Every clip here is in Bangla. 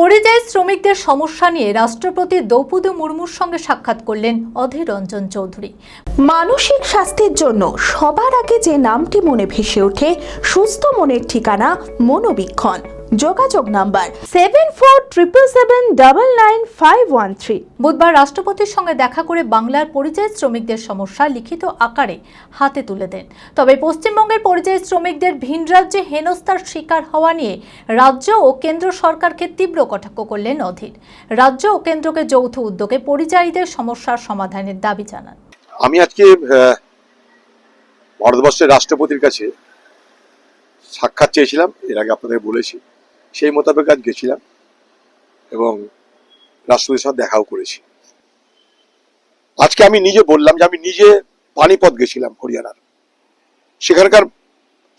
পরিযায়ী শ্রমিকদের সমস্যা নিয়ে রাষ্ট্রপতি দ্রৌপদী মুর্মুর সঙ্গে সাক্ষাৎ করলেন অধীর রঞ্জন চৌধুরী। মানসিক স্বাস্থ্যের জন্য সবার আগে যে নামটি মনে ভেসে ওঠে, সুস্থ মনের ঠিকানা মনোবীক্ষণ। যোগাযোগ number seven four triple seven double nine five one three বুধবার রাষ্ট্রপতির সঙ্গে দেখা করে বাংলার পরিযায়ী শ্রমিকদের সমস্যা লিখিত আকারে হাতে তুলে দেন। তবে পশ্চিমবঙ্গের পরিযায়ী শ্রমিকদের ভিন রাজ্যে হেনস্থার শিকার হওয়া নিয়ে রাজ্য ও কেন্দ্র সরকারকে তীব্র কটাক্ষ করলেন অধীর। রাজ্য ও কেন্দ্রকে যৌথ উদ্যোগে পরিযায়ীদের সমস্যার সমাধানের দাবি জানান। আমি আজকে ভারতবর্ষের রাষ্ট্রপতির কাছে সাক্ষাৎ চেয়েছিলাম, এর আগে আপনাদের বলেছি। সেই মোতাবেক আজ গেছিলাম এবং রাষ্ট্রপতির সাথে দেখাও করেছি। আজকে আমি নিজে বললাম যে আমি নিজে পানিপথ গেছিলাম হরিয়ানার। সেখানকার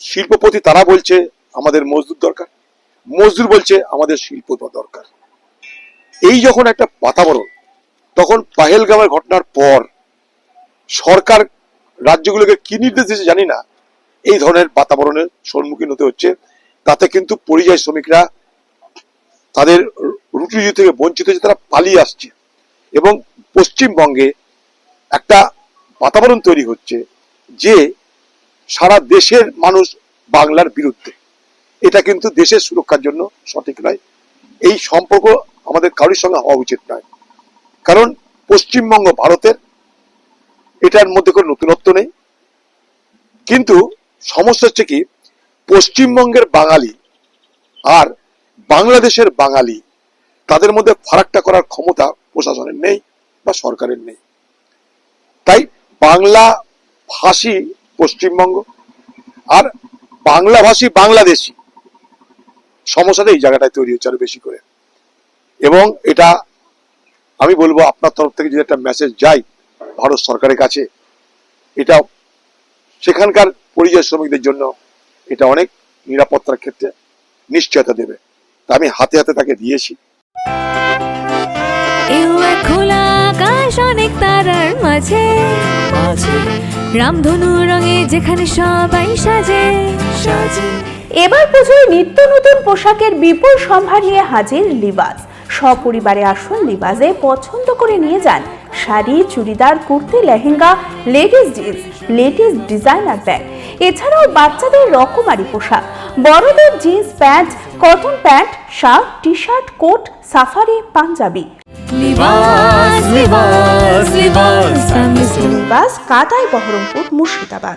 শিল্পপতি তারা বলছে, আমাদের মজদুর দরকার। মজদুর বলছে, আমাদের শিল্প দরকার। এই যখন একটা বাতাবরণ, তখন পাহেলগামের ঘটনার পর সরকার রাজ্যগুলোকে কি নির্দেশ দিয়েছে জানি না। এই ধরনের বাতাবরণের সম্মুখীন হতে হচ্ছে। তাতে কিন্তু পরিযায়ী শ্রমিকরা তাদের রুটি রুজি থেকে বঞ্চিত হয়েছে, তারা পালিয়ে আসছে। এবং পশ্চিমবঙ্গে একটা বাতাবরণ তৈরি হচ্ছে যে সারা দেশের মানুষ বাংলার বিরুদ্ধে। এটা কিন্তু দেশের সুরক্ষার জন্য সঠিক নয়। এই সম্পর্ক আমাদের কারোর সঙ্গে হওয়া উচিত নয়। কারণ পশ্চিমবঙ্গ ভারতের এটার মধ্যে কোনো নতুনত্ব নেই। কিন্তু সমস্যা হচ্ছে কি, পশ্চিমবঙ্গের বাঙালি আর বাংলাদেশের বাঙালি, তাদের মধ্যে ফারাকটা করার ক্ষমতা প্রশাসনের নেই বা সরকারের নেই। তাই বাংলা ভাষী পশ্চিমবঙ্গ আর বাংলা ভাষী বাংলাদেশি সমস্যাটা এই জায়গাটায় তৈরি হচ্ছে আরও বেশি করে। এবং এটা আমি বলব আপনার তরফ থেকে যদি একটা মেসেজ যায় ভারত সরকারের কাছে এটা সেখানকার পরিযায়ী শ্রমিকদের জন্য এটা অনেক নিরাপত্তার ক্ষেত্রে নিশ্চয়তা দেবে। তা আমি হাতে হাতে তাকে দিয়েছি। খোলা আকাশ অনেক তারার মাঝে। রামধনু রঙে যেখানে সবাই সাজে। সাজে। এবার পুজোয় নিত্য নতুন পোশাকের বিপুল সম্ভার নিয়ে হাজির লিবাস। সপরিবারে আসুন লিবাসে পছন্দ করে নিয়ে যান। Sari churidar kurti lehenga ladies jeans ladies designer bag. এছাড়াও বাচ্চাদের রকমারি পোশাক। বড়দের jeans pant cotton pant shirt T shirt coat safari panjabi Libas কাটাই বহরমপুর মুর্শিদাবাদ।